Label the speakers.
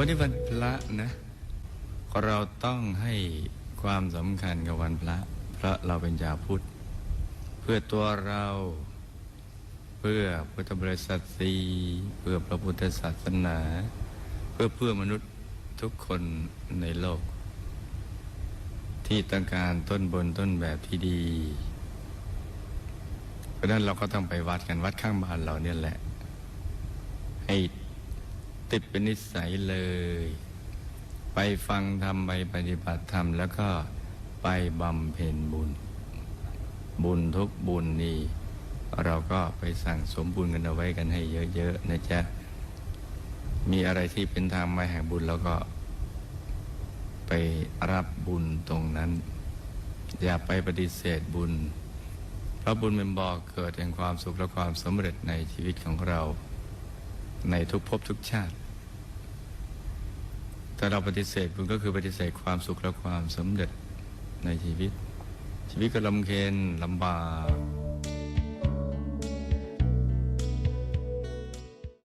Speaker 1: วันนี้วันพระนะ เราต้องให้ความสำคัญกับวันพระ เพราะเราเป็นชาวพุทธ เพื่อตัวเราเพื่อพุทธบริษัทสีเพื่อพระพุทธศาสนา เพื่อเพื่อมนุษย์ทุกคนในโลก ที่ต้องการต้นบนต้นแบบที่ดี เพราะฉะนั้นเราก็ต้องไปวัดกันวัดข้างบ้านเราเนี่ยแหละ ให้ ติดเป็นนิสัยเลย ไปฟังธรรมไปปฏิบัติธรรม แล้วก็ไปบำเพ็ญบุญ บุญทุกบุญนี่เราก็ไปสั่งสมบุญกันเอาไว้กันให้เยอะๆนะจ๊ะ มีอะไรที่เป็นทางมาแห่งบุญแล้วก็ ไปรับบุญตรงนั้น อย่าไปปฏิเสธบุญ เพราะบุญเป็นบ่อเกิดแห่งความสุขและความสำเร็จในชีวิตของเรา ในทุกภพทุกชาติ ถ้าเราปฏิเสธบุญก็คือปฏิเสธความสุขและความสำเร็จในชีวิต ชีวิตก็ลำเค็ญลำบาก